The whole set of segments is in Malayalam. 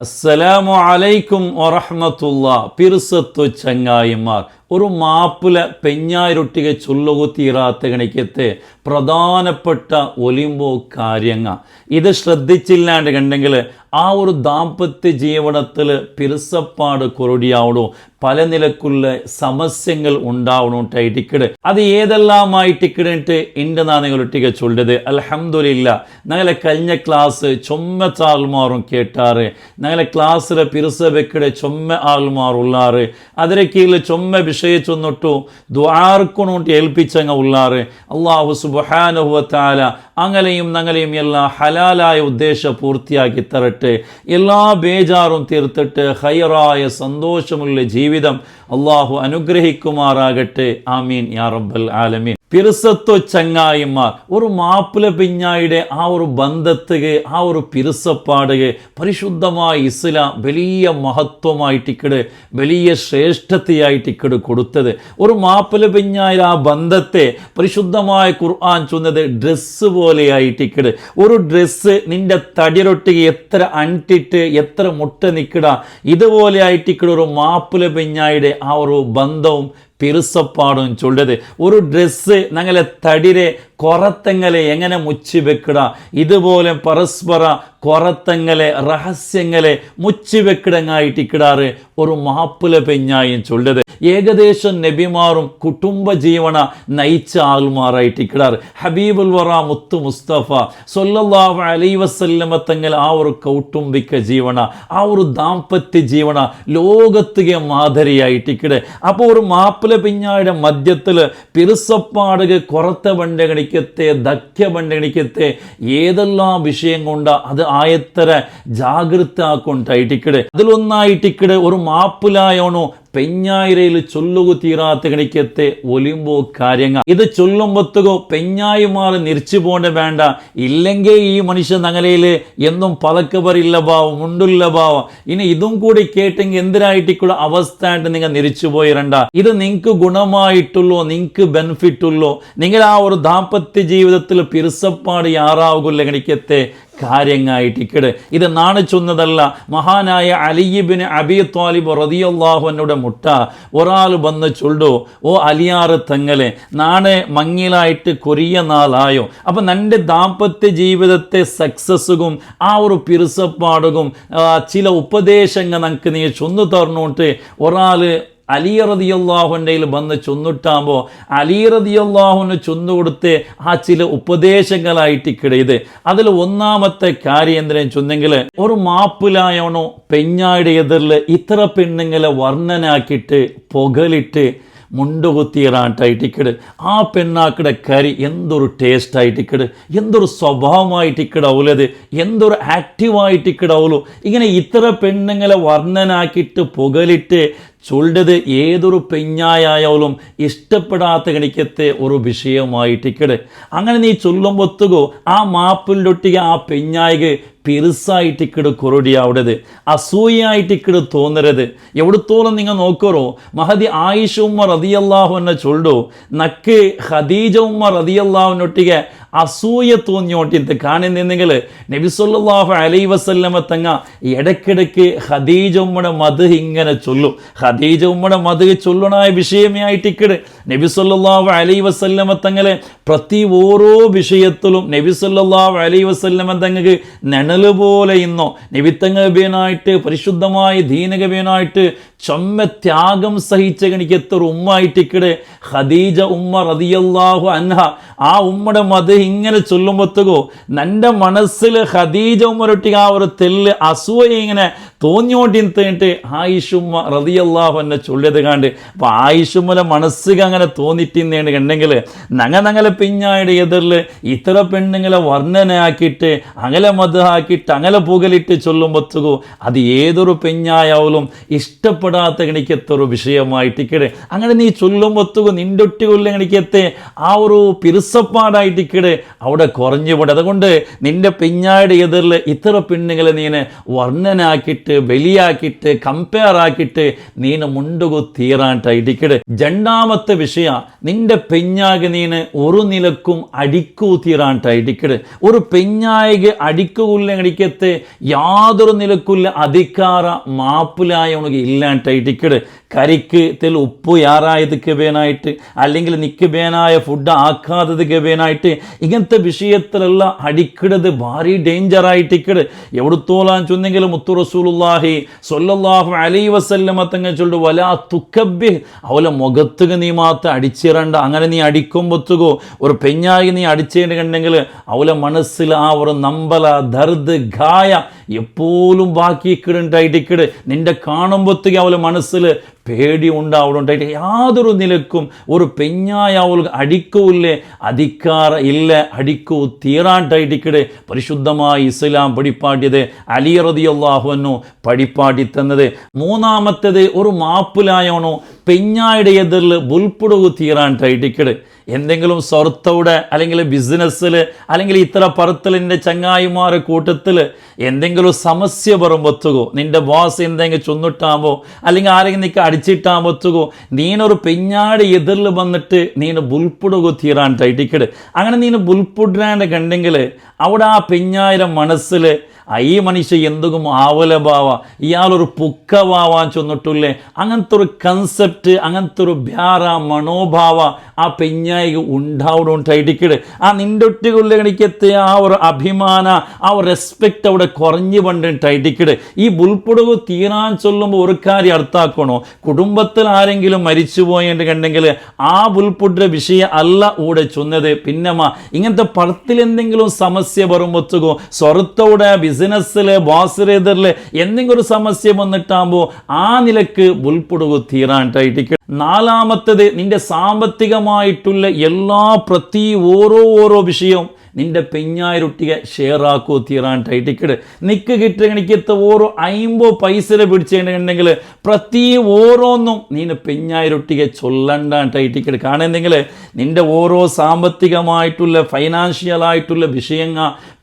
അസ്സലാമു അലൈക്കും വറഹ്മത്തുള്ള. പിറുസത്തു ചങ്ങായിമാർ ഒരു മാപ്പില പെഞ്ഞായിരൊട്ടിಗೆ ചൊല്ലുകുത്തീറാത്ത കണിക്കത്തെ പ്രധാനപ്പെട്ട ഒലിമ്പോ കാര്യങ്ങ. ഇത് ശ്രദ്ധിച്ചില്ലാണ്ട് കണ്ടെങ്കിൽ ആ ഒരു ദാമ്പത്യ ജീവനത്തിൽ പിരിസപ്പാട് കുറുടിയാവണോ. പല നിലക്കുള്ള സമസ്യങ്ങൾ ഉണ്ടാവണോട്ടായിട്ടിക്കട് അത് ഏതെല്ലാമായിട്ടിക്കിട്ട് എന്റെ നാ നിങ്ങളൊട്ടിಗೆ ചൊല്ലത് അൽഹംദുലില്ല. ഞങ്ങളെ കഴിഞ്ഞ ക്ലാസ് ചൊമ്മ ആൾമാറും കേട്ടാറ്. ഞങ്ങളെ ക്ലാസ്സിലെ പിരിസ വെക്കടെ ചൊമ്മ ആൾമാർ ഉള്ളാറ് അതിരെ കീഴിൽ ചൊമ്മ വിഷയിച്ചൊന്നിട്ടു ദ്വാർക്കൊണോട്ട് ഏൽപ്പിച്ചങ്ങ ഉള്ളാറ്. അള്ളാഹു സുബാനുഭവത്താല അങ്ങനെയും അങ്ങനെയും എല്ലാ ഹലാലായ ഉദ്ദേശ പൂർത്തിയാക്കി തരട്ടെ. എല്ലാ ബേജാറും തീർത്തിട്ട് ഹൈറായ സന്തോഷമുള്ള ജീവിതം അള്ളാഹു അനുഗ്രഹിക്കുമാറാകട്ടെ. ആമീൻ. യാ റബ്ബൽ ആലമീൻ. പിറുസത്വ ചങ്ങായിമാർ ഒരു മാപ്പിള പിഞ്ഞായുടെ ആ ഒരു ബന്ധത്തുക ആ ഒരു പിറുസപ്പാടുക പരിശുദ്ധമായ ഇസ്ലാം വലിയ മഹത്വമായിട്ടിക്കട് വലിയ ശ്രേഷ്ഠതയായിട്ടിക്കട് കൊടുത്തത്. ഒരു മാപ്പിള പിഞ്ഞായ ആ ബന്ധത്തെ പരിശുദ്ധമായ ഖുർആൻ ചൊന്നത് ഡ്രസ്സ് പോലെയായിട്ടിക്കട്. ഒരു ഡ്രസ്സ് നിന്റെ തടിരൊട്ടി എത്ര അണ്ടിട്ട് എത്ര മുട്ട നിൽക്കട ഇതുപോലെ ആയിട്ടിക്കട് ഒരു മാപ്പിള പിഞ്ഞായുടെ ആ ഒരു പിറുസപ്പാടും ചൊല്ലത് ഒരു ഡ്രസ്സ് ഞങ്ങളെ തടിരെ കൊറത്തങ്ങളെ എങ്ങനെ മുച്ചു വെക്കട ഇതുപോലെ പരസ്പര കൊറത്തങ്ങളെ രഹസ്യങ്ങളെ മുച്ചു വെക്കിടങ്ങായിട്ട് ഇക്കിടാറ് ഒരു മാപ്പുല പെഞ്ഞായും ചൊല്ലത് ഏകദേശം നബിമാറും കുടുംബ ജീവന നയിച്ച ആൾമാറായിട്ടിക്കിടാറ് ഹബീബുൽ വറ മുത്തു മുസ്തഫ സൊല്ലാഹു അലൈ വസല്ലമ തങ്ങൾ ആ ഒരു കൗട്ടുംബിക്ക ജീവന ആ ഒരു ദാമ്പത്യ ജീവന ലോകത്തുകെ മാതരിയായിട്ടിക്കിട് അപ്പോൾ ഒരു മാപ്പിള പിഞ്ഞായുടെ മധ്യത്തിൽ പിറുസപ്പാടുക കുറത്ത ബണ്ടകണിക്കത്തെ ദക്യ ബണ്ടകണിക്കത്തെ ഏതെല്ലാം വിഷയം കൊണ്ട് അത് ആയത്തര ജാഗ്രത ആക്കൊണ്ടായിട്ടിക്കിട് അതിലൊന്നായിട്ടിക്കട് ഒരു മാപ്പിലായോണോ പെഞ്ഞായിരയിൽ ചൊല്ലുകു തീരാത്ത കണിക്കത്തെ ഒലിമ്പോ കാര്യങ്ങൾ. ഇത് ചൊല്ലുമ്പത്തുകോ പെഞ്ഞായിമാർ നിരിച്ചു പോണ്ട വേണ്ട. ഇല്ലെങ്കിൽ ഈ മനുഷ്യ നഗലയിൽ എന്നും പലക്കവരില്ല ഭാവം മുണ്ടില്ല ഭാവം. ഇനി ഇതും കൂടി കേട്ടെങ്കിൽ എന്തിനായിട്ടിക്കുള്ള അവസ്ഥ ആയിട്ട് നിങ്ങൾ നിരിച്ചു പോയിരണ്ട. ഇത് നിങ്ങൾക്ക് ഗുണമായിട്ടുള്ളോ നിങ്ങൾക്ക് ബെനിഫിറ്റുള്ളോ നിങ്ങൾ ആ ഒരു ദാമ്പത്യ ജീവിതത്തിൽ പിറുസപ്പാട് യാറാവുകില്ല കണിക്കത്തെ. കാര്യങ്ങായിട്ടിക്കട് ഇത് നാണിച്ചൊന്നതല്ല. മഹാനായ അലിയിബിന് അബി താലിബ് റതിയല്ലാഹുവിനോട് മുട്ട. ഒരാൾ വന്ന് ചൊല്ലു ഓ അലിയാറ് തങ്ങളെ നാണെ മങ്ങിലായിട്ട് കൊറിയ നാളായോ? അപ്പം നിന്റെ ദാമ്പത്യ ജീവിതത്തെ സക്സസ്സും ആ ഒരു പിറുസപ്പാടുകും ചില ഉപദേശങ്ങൾ നമുക്ക് നീ ചൊന്നു തരണോട്ട് ഒരാൾ അലി റതിയല്ലാഹുന്റെ വന്ന് ചൊന്നിട്ടാകുമ്പോൾ അലി റതിയല്ലാഹുവിന് ചൊന്നു കൊടുത്ത് ആ ചില ഉപദേശങ്ങളായിട്ട് കിടയത്. അതിൽ ഒന്നാമത്തെ കാര്യം എന്തിനും ചൊന്നെങ്കിൽ ഒരു മാപ്പിലായോണോ പെഞ്ഞായുടെ എതിരിൽ ഇത്ര പെണ്ണുങ്ങളെ വർണനാക്കിയിട്ട് പുകലിട്ട് മുണ്ടുകുത്തിയറാട്ടായിട്ടിക്കട് ആ പെണ്ണാക്കിടെ കരി എന്തൊരു ടേസ്റ്റ് ആയിട്ടിക്കട് എന്തൊരു സ്വഭാവമായിട്ടിക്കടാവൂലത് എന്തൊരു ആക്റ്റീവായിട്ടിക്കടാവുള്ളൂ ഇങ്ങനെ ഇത്ര പെണ്ണുങ്ങളെ വർണനാക്കിയിട്ട് പുകലിട്ട് ചൊല്ലത് ഏതൊരു പെഞ്ഞായാലും ഇഷ്ടപ്പെടാത്ത കണിക്കത്തെ ഒരു വിഷയമായിട്ടിക്കട് അങ്ങനെ നീ ചൊല്ലുമ്പൊത്തുകോ ആ മാപ്പിലൊട്ടിക ആ പെഞ്ഞായിക്ക് പെരുസായിട്ടിക്കട് കുറുടി അവിടത് അസൂയായിട്ടിക്കട് തോന്നരുത്. എവിടത്തോളം നിങ്ങൾ നോക്കറോ മഹദി ആയിഷ ഉമ്മ റതിയല്ലാഹു എന്നെ ചൊല്ലോ നക്ക് ഖദീജ ഉമ്മ റതിയല്ലാഹുനൊട്ടിಗೆ അസൂയ തോന്നിയോട്ടിത്ത് കാണുന്നെങ്കിൽ നബിസൊല്ലാഹു അലൈ വസല്ലമ തങ്ങ ഇടയ്ക്കിടയ്ക്ക് ഹദീജ ഉമ്മയുടെ മത് ഇങ്ങനെ ചൊല്ലും. ഹദീജ ഉമ്മയുടെ മത് ചൊല്ലണായ വിഷയമേ ആയിട്ടിക്കട് നബിസൊല്ലാഹു അലൈ വസല്ലമ തങ്ങളെ പ്രതി ഓരോ വിഷയത്തിലും നബിസൊല്ലാഹു അലൈ വസല്ലമ തങ്ങൾക്ക് നണൽ പോലെ ഇന്നോ. നബിത്തങ്ങബിയനായിട്ട് പരിശുദ്ധമായ ദീനകബിയനായിട്ട് ചൊമ്മ ത്യാഗം സഹിച്ച കണിക്ക് എത്ര ഉമ്മായിട്ടിക്കട് ഹദീജ ഉമ്മ റതിയല്ലാഹു അൻഹ ആ ഉമ്മയുടെ മത് ഇങ്ങനെ ചൊല്ലുമ്പോഴത്തേക്കോ നിന്റെ മനസ്സിൽ ഖദീജ ഉമ്മരൊട്ടിക്ക് ആ ഒരു തെല്ല് അസൂയ ഇങ്ങനെ തോന്നിയോണ്ടിന്നിട്ട് ആയിഷുമ്മ റതിയല്ലാഹു എന്നെ ചൊല്ലിയത് കണ്ട് അപ്പോൾ ആയിഷുമ്മലെ മനസ്സിൽ അങ്ങനെ തോന്നിട്ടിന്നേണ് കണ്ടെങ്കിൽ നങ്ങ നങ്ങളെ പിഞ്ഞായുടെ എതിരിൽ ഇത്ര പെണ്ണുങ്ങളെ വർണനയാക്കിയിട്ട് അകലെ മതാക്കിയിട്ട് അകലെ പുകലിട്ട് ചൊല്ലുമ്പോത്തുകൂ അത് ഏതൊരു പെഞ്ഞായാലും ഇഷ്ടപ്പെടാത്ത കണിക്കത്തൊരു വിഷയമായിട്ടിക്കടെ അങ്ങനെ നീ ചൊല്ലുമ്പോത്തുകൂ നിന്റെ ഒട്ടി കൊല്ലം കണിക്കത്തെ ആ ഒരു പിറുസപ്പാടായിട്ടിക്കടെ ടൈറ്റിക്കട് അവിടെ കുറഞ്ഞു പോട്ടെ അതുകൊണ്ട് നിന്റെ പെഞ്ഞായുടെ എതിരിൽ ഇത്ര പെണ്ണുങ്ങളെ നീനെ വർണനാക്കിയിട്ട് ബലിയാക്കിയിട്ട് കമ്പയർ ആക്കിയിട്ട് നീന മുണ്ടുകു തീരാൻ ഇടിക്കട്. രണ്ടാമത്തെ വിഷയ നിന്റെ പെഞ്ഞാകെ നീന് ഒരു നിലക്കും അടിക്കൂ തീരാൻ ഇടിക്കട്. ഒരു പെഞ്ഞായക അടിക്കുള്ള അടിക്കത്തെ യാതൊരു നിലക്കുള്ള അധികാര മാപ്പിലായ ഉണക്ക് ഇല്ലാണ്ടായിട്ടിക്കട് കരിക്ക് തെൽ ഉപ്പ് യാറായതൊക്കെ വേനായിട്ട് അല്ലെങ്കിൽ നിക്ക് വേനായ ഫുഡ് ആക്കാത്തതൊക്കെ വേനായിട്ട് ഇങ്ങനത്തെ വിഷയത്തിലുള്ള അടിക്കിടത് ഭാരി ഡേഞ്ചർ ആയിട്ടിക്കട് എവിടുത്തോളാൻ ചെന്നെങ്കിലും മുത്തു റസൂലുള്ളാഹി സൊല്ലാഹു അലൈ വസല്ലമ തങ്ങ ചൊല്ലു വലാ തുക്കബ്ബി അവലെ മുഖത്തുക നീ മാത്രം അടിച്ചിരണ്ട അങ്ങനെ നീ അടിക്കുമ്പോത്തുകോ ഒരു പെഞ്ഞായി നീ അടിച്ചിട്ടുണ്ടെങ്കിൽ അവലെ മനസ്സിൽ ആ ഒരു നമ്പല ദർദ് ഗായ എപ്പോഴും ബാക്കി കിടണ്ടായിട്ട് നിന്റെ കാണുമ്പോഴത്തേക്ക് അവലെ മനസ്സിൽ പേടി ഉണ്ടാവുണ്ടായിട്ട് യാതൊരു നിലക്കും ഒരു പെഞ്ഞായ അവൾ അടിക്കൂല്ലേ അധികാര ഇല്ല അടിക്കൂ തീറാണ്ടായിട്ടിക്കിട് പരിശുദ്ധമായി ഇസ്ലാം പഠിപ്പാട്ടിയത് അലി പടിപ്പാട്ടി തന്നത് മൂന്നാമത്തേത് ഒരു മാപ്പിലായോണോ. പെഞ്ഞായുടെ എതിരിൽ തീരാൻ ടൈറ്റിക്കട് എന്തെങ്കിലും സ്വർത്തവിടെ അല്ലെങ്കിൽ ബിസിനസ്സിൽ അല്ലെങ്കിൽ ഇത്ര പറത്തലിന്റെ ചങ്ങായിമാരെ കൂട്ടത്തിൽ എന്തെങ്കിലും സമസ്യ പറമ്പത്തുകോ. നിന്റെ ബോസ് എന്തെങ്കിലും ചൊന്നിട്ടാമോ അല്ലെങ്കിൽ ആരെങ്കിലും നിൽക്കുക പറ്റുകോ നീനൊരു പെഞ്ഞാട് എതിരിൽ വന്നിട്ട് നീ ബുൽപ്പുടുകു തീരാൻ ടൈറ്റിക്കട് അങ്ങനെ നീന് ബുൽപ്പുടാന്റെ കണ്ടെങ്കിൽ അവിടെ ആ പെഞ്ഞായിരം മനസ്സിൽ ഈ മനുഷ്യ എന്തുകും ആവലഭാവ ഇയാളൊരു പുക്കവാവാൻ ചൊന്നിട്ടില്ലേ? അങ്ങനത്തെ ഒരു കൺസെപ്റ്റ് അങ്ങനത്തെ ഒരു ഭ്യാറ മനോഭാവ ആ പെഞ്ഞായിക ഉണ്ടാവുണ്ടായിട്ടിക്കട് ആ നിന്റെ ഒറ്റുകളിലേക്കെത്തിയ ആ ഒരു അഭിമാന ആ ഒരു റെസ്പെക്റ്റ് അവിടെ കുറഞ്ഞു പണ്ടിട്ടായിട്ടിക്കട് ഈ ബുൾപ്പുടകു തീരാൻ ചൊല്ലുമ്പോൾ ഒരു കാര്യം അർത്ഥാക്കണോ കുടുംബത്തിൽ ആരെങ്കിലും മരിച്ചു പോയിട്ട് കണ്ടെങ്കിൽ ആ ബുൾപ്പുട്ടിന്റെ വിഷയം അല്ല ഇവിടെ ചൊന്നത്. പിന്നമ്മ ഇങ്ങനത്തെ പടത്തിൽ എന്തെങ്കിലും സമസ്യ വരുമ്പോത്തുകോ സ്വറത്തോടെ ബിസിനസ്സിൽ ബോസിറേതറിൽ എന്തെങ്കിലും ഒരു സമസ്യ വന്നിട്ടാകുമ്പോൾ ആ നിലയ്ക്ക് ഉൾപ്പെടുക തീരാനായിട്ട് നാലാമത്തത് നിന്റെ സാമ്പത്തികമായിട്ടുള്ള എല്ലാ പ്രതി ഓരോ ഓരോ വിഷയവും നിന്റെ ഷെയർ ഷെയറാക്കൂ തീറാൻ ടൈറ്റിക്കട് നിക്ക് കിട്ടണിക്കത്ത് ഓരോ അയിമ്പോ പൈസ പിടിച്ചിട്ടുണ്ടെങ്കിൽ പ്രതി ഓരോന്നും നീന പെഞ്ഞായിരുട്ടിക ചൊല്ലണ്ടാൻ ടൈറ്റിക്കട് കാണെന്നെങ്കിൽ നിന്റെ ഓരോ സാമ്പത്തികമായിട്ടുള്ള ഫൈനാൻഷ്യലായിട്ടുള്ള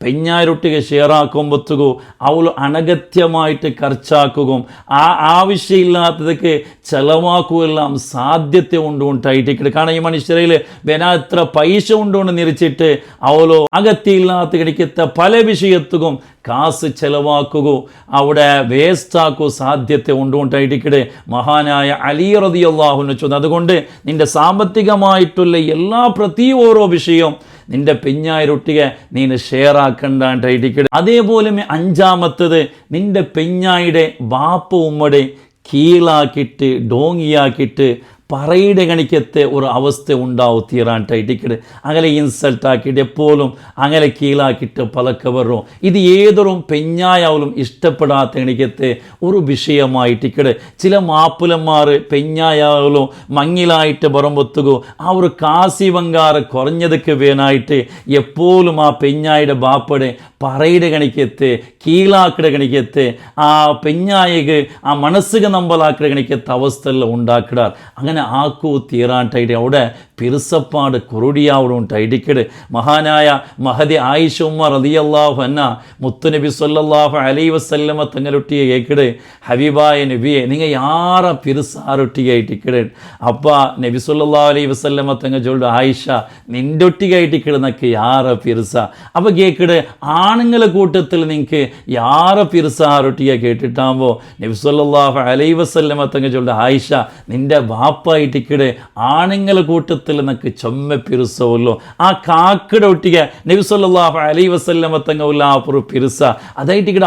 പെഞ്ഞായിരുട്ടിക ഷെയർ ആക്കുമ്പോത്തുകോ അവൾ അനഗത്യമായിട്ട് ഖർച്ചാക്കുകയും ആ ആവശ്യമില്ലാത്തതൊക്കെ ചെലവാക്കുകയെല്ലാം സാധ്യത ഉണ്ടുണ്ടായിട്ടിക്കട് കാരണം ഈ മനുഷ്യരയിൽ വേന എത്ര പൈസ ഉണ്ടോന്ന് നിരച്ചിട്ട് അവളോ അകത്തിയില്ലാത്ത കിടക്കത്തെ പല വിഷയത്തും കാസ് ചെലവാക്കുകയോ അവിടെ വേസ്റ്റാക്കോ സാധ്യത ഉണ്ടുകൊണ്ടായിട്ടിക്കടെ മഹാനായ അലി റതിയല്ലാഹുവിനെ വെച്ചു അതുകൊണ്ട് നിന്റെ സാമ്പത്തികമായിട്ടുള്ള എല്ലാ പ്രതി ഓരോ വിഷയവും നിന്റെ പെഞ്ഞായിരൊട്ടിക നീന് ഷെയർ ആക്കണ്ടായിട്ടിക്കടെ അതേപോലെ അഞ്ചാമത്തത് നിന്റെ പെഞ്ഞായുടെ ബാപ്പ ഉമ്മടെ കീഴാക്കിയിട്ട് ഡോങ്ങിയാക്കിയിട്ട് പറയുടെ കണിക്കത്തെ ഒരു അവസ്ഥ ഉണ്ടാവും തീരാനായിട്ടിക്കട് അങ്ങനെ ഇൻസൾട്ട് ആക്കിയിട്ട് എപ്പോഴും അങ്ങനെ കീഴാക്കിയിട്ട് പലക്കെ വരും. ഇത് ഏതൊരു പെഞ്ഞായാലും ഇഷ്ടപ്പെടാത്ത കണിക്കത്തെ ഒരു വിഷയമായിട്ടിക്കട്. ചില മാപ്പിലന്മാർ പെഞ്ഞായാലും മങ്ങിലായിട്ട് പറമ്പൊത്തുകോ. ആ ഒരു കാസി വങ്കാറ് കുറഞ്ഞതൊക്കെ വേനായിട്ട് എപ്പോഴും ആ പെഞ്ഞായുടെ ബാപ്പടെ പറയുടെ കണിക്കത്തെ കീഴാക്കിട കണിക്കത്തെ ആ പെഞ്ഞായക്ക് ആ മനസ്സുക നമ്പലാക്കിട കണിക്കത്തെ അവസ്ഥയിൽ ഉണ്ടാക്കിടാർ. അങ്ങനെ ആക്കൂ തീറാണ്ടായിട്ട് അവിടെ പിറുസപ്പാട് കുറുടിയാവളും ടൈഡിക്കട് മഹാനായ മഹദി ആയിഷ ഉമ്മ റതിയല്ലാഹു അന്ന മുത്തുനബി സൊല്ലാഹു അലൈ വസ്ല്ലമ തങ്ങളൊട്ടിയെ കേക്കിട് ഹബീബായ നബിയെ നിങ്ങൾ യാറ പിറുസാറൊട്ടിയായിട്ടിക്കട് അപ്പ നബി സൊല്ലാ അലൈ വസ്ല്ലമ തങ്ങൾ ചൊല്ലു ആയിഷ നിന്റെ ഒട്ടികായിട്ടിക്കിടുന്നൊക്കെ യാറ പിറുസ. അപ്പോൾ കേക്കിട് ആണുങ്ങളെ കൂട്ടത്തിൽ നിങ്ങൾക്ക് യാറ പിറുസാറൊട്ടിയെ കേട്ടിട്ടാകുമ്പോൾ നബി സൊല്ലാഹു അലൈ വസ്ല്ലമ തങ്ങൾ ചൊല്ലു ആയിഷ നിന്റെ വാപ്പായിട്ടിക്കട് ആണുങ്ങളെ കൂട്ടത്തിൽ നിനക്ക് ചൊമ്മ പിരുസവല്ലോ. ആ കാക്കയുടെ ഒട്ടിക്ക നബി സല്ലല്ലാഹു അലൈഹി വസല്ലമ തങ്ങുള്ള ആ ഒരു പിറുസ അതായിട്ടിക്കിടെ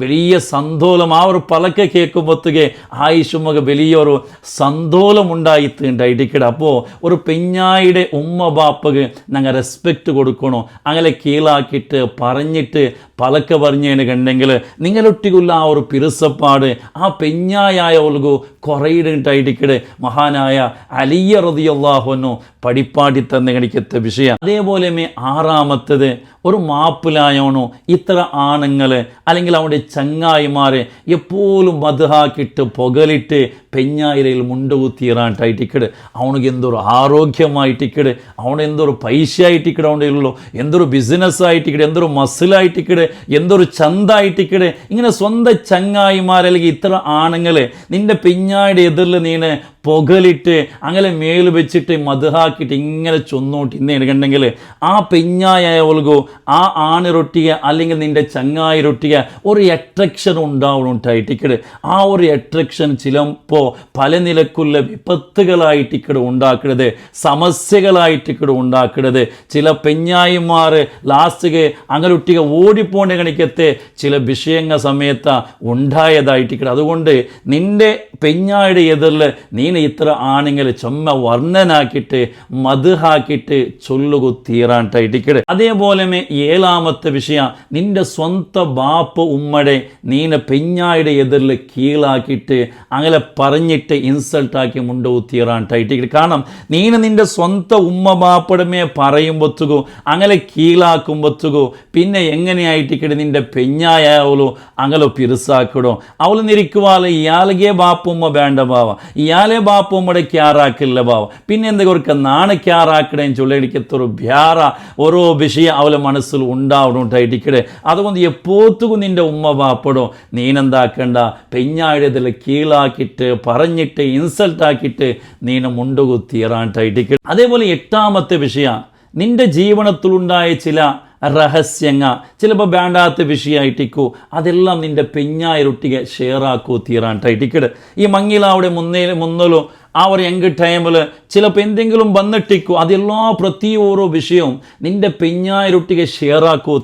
വലിയ സന്തോളം ആ ഒരു പലക്ക കേൾക്കുമ്പോഴത്തേക്ക് ആയിഷുമ്മക്ക് വലിയൊരു സന്തോളം ഉണ്ടായിത്തുണ്ടായിട്ടിക്കിടെ അപ്പോൾ ഒരു പെഞ്ഞായിയുടെ ഉമ്മ ബാപ്പക്ക് ഞങ്ങൾ റെസ്പെക്റ്റ് കൊടുക്കണോ? അങ്ങനെ കീഴാക്കിയിട്ട് പറഞ്ഞിട്ട് പലക്ക പറഞ്ഞതിന് കണ്ടെങ്കിൽ നിങ്ങളൊട്ടിക്കുള്ള ആ ഒരു പിറുസപ്പാട് ആ പെഞ്ഞായ ഒൽകു കുറയിടായിട്ടിക്കട് മഹാനായ അലിയ റതിയല്ലാഹുനു പടിപ്പാടി തന്നെ കണിക്കത്ത വിഷയം. അതേപോലെ ആറാമത്തത് ഒരു മാപ്പിലായോണോ ഇത്ര ആണുങ്ങൾ അല്ലെങ്കിൽ അവന്റെ ചങ്ങായിമാരെ എപ്പോഴും മധുഹാക്കിട്ട് പുകലിട്ട് പെഞ്ഞായിരയിൽ മുണ്ടുകുത്തിയിറാട്ടായിട്ടിക്കട് അവനക്ക് എന്തൊരു ആരോഗ്യമായിട്ടിക്കട്. അവന് എന്തൊരു പൈസ ആയിട്ടിക്കട് അവന്റെ എന്തൊരു ബിസിനസ് ആയിട്ടിക്കട്. എന്തൊരു മസിലായിട്ടിക്കട് എന്തൊരു ചന്തായിട്ടിക്കട് ഇങ്ങനെ സ്വന്തം ചങ്ങായിമാർ അല്ലെങ്കിൽ ഇത്ര ആണുങ്ങൾ നിന്റെ പിഞ്ഞാടി എതിരിൽ നീന് പുകലിട്ട് അങ്ങനെ മേൽ വെച്ചിട്ട് മധുഹാക്കിയിട്ട് ഇങ്ങനെ ചൊന്നോട്ട് ഇന്ന് എടുക്കണ്ടെങ്കിൽ ആ പെഞ്ഞായവൾക്കോ ആ ആണി റൊട്ടിയ അല്ലെങ്കിൽ നിന്റെ ചങ്ങായി റൊട്ടിയ ഒരു അട്രാക്ഷൻ ഉണ്ടാവണുണ്ടായിട്ടിക്കട് ആ ഒരു അട്രക്ഷൻ ചിലപ്പോൾ പല നിലക്കുള്ള വിപത്തുകളായിട്ടിക്കട് ഉണ്ടാക്കരുത് സമസ്യകളായിട്ടിക്കട് ഉണ്ടാക്കരുത് ചില പെഞ്ഞായിമാർ ലാസ്റ്റ് അങ്ങനൊട്ടിക ഓടിപ്പോണ്ട കണിക്കത്തെ ചില വിഷയങ്ങൾ സമയത്ത് ഉണ്ടായതായിട്ടിക്കട് അതുകൊണ്ട് നിന്റെ പെഞ്ഞായുടെ എതിരിൽ നീ ഇത്ര ആണെങ്കിൽ ചുമ്മ വർണനാക്കിയിട്ട് മധുഹാക്കിയിട്ട് ചൊല്ലുകു തീറാണ്ടായിട്ടിക്കട് അതേപോലെ ഏഴാമത്തെ വിഷയം നിന്റെ സ്വന്ത ബാപ്പ് ഉമ്മടെ നീന പെഞ്ഞായുടെ എതിരിൽ കീഴാക്കിയിട്ട് അങ്ങനെ പറഞ്ഞിട്ട് ഇൻസൾട്ടാക്കി മുണ്ടു തീറാണ്ടായിട്ടിക്കട് കാരണം നീന നിന്റെ സ്വന്തം ഉമ്മ ബാപ്പടമേ പറയുമ്പോത്തുകോ അങ്ങനെ കീഴാക്കുമ്പോത്തുകോ പിന്നെ എങ്ങനെയായിട്ടിക്കട് നിന്റെ പെഞ്ഞായാവലോ അങ്ങനെ പിറുസാക്കിടോ അവൾ നിരിക്കുവാൽ ഇയാളുകെ ബാപ്പുമ്മ വേണ്ട ബാവ. ഇയാളെ ബാപ്പുമ്മയുടെ ക്യാറാക്കില്ല ബാവ. പിന്നെ എന്തെങ്കിലും നാണ ക്യാറാക്കണേന്ന് ചൊല്ലിടിക്കത്തൊരു ഭ്യാറ. ഓരോ വിഷയം അവളെ മനസ്സിൽ ഉണ്ടാവണുണ്ടായിട്ടിക്കടെ അതുകൊണ്ട് എപ്പോത്തും നിന്റെ ഉമ്മ ബാപ്പടോ. നീനെന്താക്കണ്ട? പെഞ്ഞാഴതിൽ കീഴാക്കിയിട്ട് പറഞ്ഞിട്ട് ഇൻസൾട്ടാക്കിയിട്ട് നീന മുണ്ടുകുത്തിയറാണ്ടായിട്ടിക്കടെ അതേപോലെ എട്ടാമത്തെ വിഷയം. നിന്റെ ജീവനത്തിലുണ്ടായ ചില രഹസ്യങ്ങ. ചിലപ്പോൾ വേണ്ടാത്ത വിഷയമായിട്ടിക്കൂ അതെല്ലാം നിന്റെ പെഞ്ഞായിരൊട്ടിಗೆ തീരാൻ ടൈറ്റിക്കട് ഈ മങ്ങിലാവിടെ മുന്നേ മുന്നലോ ആ ഒരു യങ് ടൈമിൽ ചിലപ്പോൾ എന്തെങ്കിലും വന്നിട്ടിക്കൂ അതെല്ലാ പ്രതി ഓരോ വിഷയവും നിന്റെ പെഞ്ഞായിരൊട്ടിಗೆ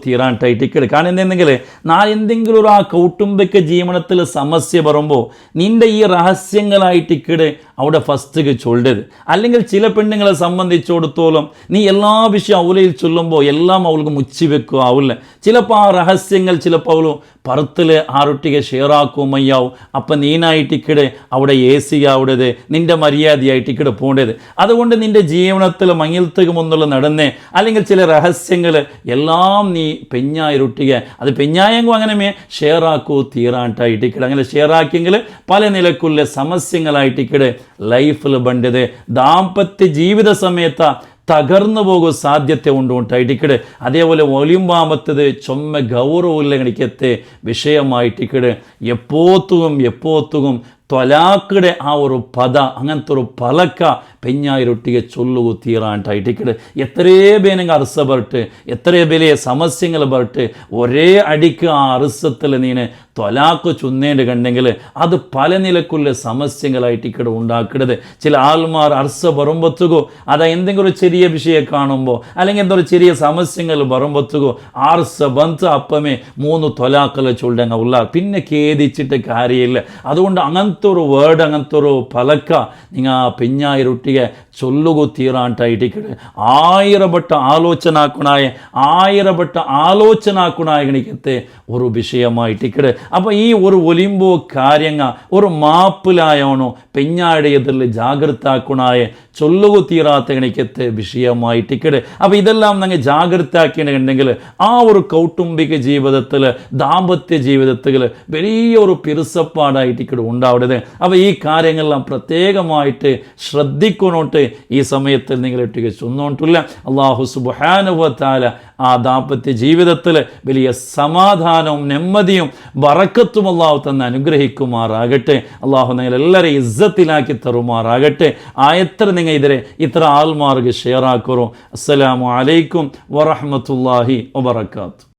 തീരാൻ ടൈറ്റിക്കട് കാരണം എന്തെങ്കിൽ നാളെ എന്തെങ്കിലും ഒരു ആ കൗട്ടുംബിക ജീവനത്തിൽ സമസ്യ വരുമ്പോൾ നിന്റെ ഈ രഹസ്യങ്ങളായിട്ടിക്കട് അവിടെ ഫസ്റ്റ് ചൊല്ലരുത് അല്ലെങ്കിൽ ചില പെണ്ണുങ്ങളെ സംബന്ധിച്ചിടത്തോളം നീ എല്ലാ വിഷയം അവലയിൽ ചൊല്ലുമ്പോൾ എല്ലാം അവൾക്ക് മുച്ചി വെക്കുക ആവില്ല. ചിലപ്പോൾ ആ രഹസ്യങ്ങൾ ചിലപ്പോൾ അവൾ പറത്തിൽ ആറൊട്ടിಗೆ ഷെയറാക്കുമയ്യാവും അപ്പം നീനായിട്ടിക്കടെ അവിടെ എ സി ആവിടേത്? നിന്റെ മര്യാദയായിട്ട് ഇക്കടെ പോകേണ്ടത് അതുകൊണ്ട് നിന്റെ ജീവനത്തിൽ മങ്ങിൽത്തുക മുന്നുള്ള നടന്നേ അല്ലെങ്കിൽ ചില രഹസ്യങ്ങൾ എല്ലാം നീ പെഞ്ഞായിരൊട്ടിക അത് പെഞ്ഞായെങ്കും അങ്ങനെ ഷെയറാക്കൂ തീരാണ്ടായിട്ടിക്കടെ അങ്ങനെ ഷെയറാക്കിയെങ്കിൽ പല നിലക്കുള്ള സമസ്യങ്ങളായിട്ടിക്കടെ ലൈഫിൽ ബണ്ടത്. ദാമ്പത്യ ജീവിത സമയത്ത് തകർന്നു പോകും സാധ്യത ഉണ്ട് ഉണ്ടായിട്ടിക്കട് അതേപോലെ ഒലിമ്പാമത്തത് ചൊമ്മ ഗൗരവമില്ല കണിക്കത്തെ വിഷയമായിട്ടിക്കട് എപ്പോത്തും എപ്പോത്തും ത്വലാക്കടെ ആ ഒരു പദ അങ്ങനത്തെ ഒരു പലക്ക പെഞ്ഞായിരൊട്ടിയെ ചൊല്ലുകു തീറാണ്ടായിട്ടിക്കട് എത്രയേ പേനെങ്കിൽ അർസ ബർട്ട് എത്രയേ വലിയ സമസ്യങ്ങൾ ബർട്ട് ഒരേ അടിക്ക് ആ അർസത്തിൽ നീന് ത്വലാക്ക് ചുന്നേണ്ട കണ്ടെങ്കിൽ അത് പല നിലക്കുള്ള സമസ്യങ്ങളായിട്ടിക്കട് ഉണ്ടാക്കരുത്. ചില ആൾമാർ അർസ പറമ്പത്തുകോ അതാ എന്തെങ്കിലും ഒരു ചെറിയ വിഷയം കാണുമ്പോൾ അല്ലെങ്കിൽ എന്തൊരു ചെറിയ സമസ്യങ്ങൾ പറമ്പത്തുകോ ആർസ ബന്ത് അപ്പമേ മൂന്ന് തൊലാക്കല ചൊല്ലങ്ങ ഉള്ള. പിന്നെ ഖേദിച്ചിട്ട് കാര്യമില്ല. അതുകൊണ്ട് അങ്ങനത്തെ ഒരു വേർഡ് അങ്ങനത്തെ ഒരു പലക്ക നിങ്ങൾ പെഞ്ഞായിരൊട്ടിಗೆ ചൊല്ലുകു തീറാണ്ടായിട്ടിക്കട് ആയിരപ്പെട്ട ആലോചനാക്കുണായ ആയിരപ്പെട്ട ആലോചനാക്കുണായകണിക്കത്തെ ഒരു വിഷയമായിട്ടിക്കട് അപ്പോൾ ഈ ഒരു ഒലിമ്പോ കാര്യങ്ങ ഒരു മാപ്പിലായോണോ പെഞ്ഞായുടെ എതിരിൽ ജാഗ്രതാക്കുണായ ചൊല്ലുകു തീറാത്തകണിക്കത്തെ വിഷയമായിട്ടിക്കട് അപ്പോൾ ഇതെല്ലാം നിങ്ങൾ ജാഗ്രതാക്കിയിട്ടുണ്ടെങ്കിൽ ആ ഒരു കൗട്ടുംബിക ജീവിതത്തിൽ ദാമ്പത്യ ജീവിതത്തിൽ വലിയൊരു പിറുസപ്പാടായിട്ടിക്കട് ഉണ്ടാവരുത് അപ്പോൾ ഈ കാര്യങ്ങളെല്ലാം പ്രത്യേകമായിട്ട് ശ്രദ്ധിക്കണോട്ട് ഈ സമയത്തിൽ നിങ്ങൾ ഇട്ടുക. ചൊന്നോണ്ടില്ല. അള്ളാഹു സുബാനുഭവത്താല ആ ദാമ്പത്യ ജീവിതത്തിൽ വലിയ സമാധാനവും നെമ്മതിയും വറക്കത്തും അള്ളാഹു തന്നെ അനുഗ്രഹിക്കുമാറാകട്ടെ. അള്ളാഹു നിങ്ങൾ എല്ലാവരെയും ഇസ്സത്തിലാക്കി തരുമാറാകട്ടെ. ആ എത്ര നിങ്ങൾ ഇതിരെ ഇത്ര ആൾമാർക്ക് ഷെയർ ആക്കുറോ. അസ്സലാമു അലൈക്കും വറഹമത്തല്ലാഹി വബർക്കാത്തു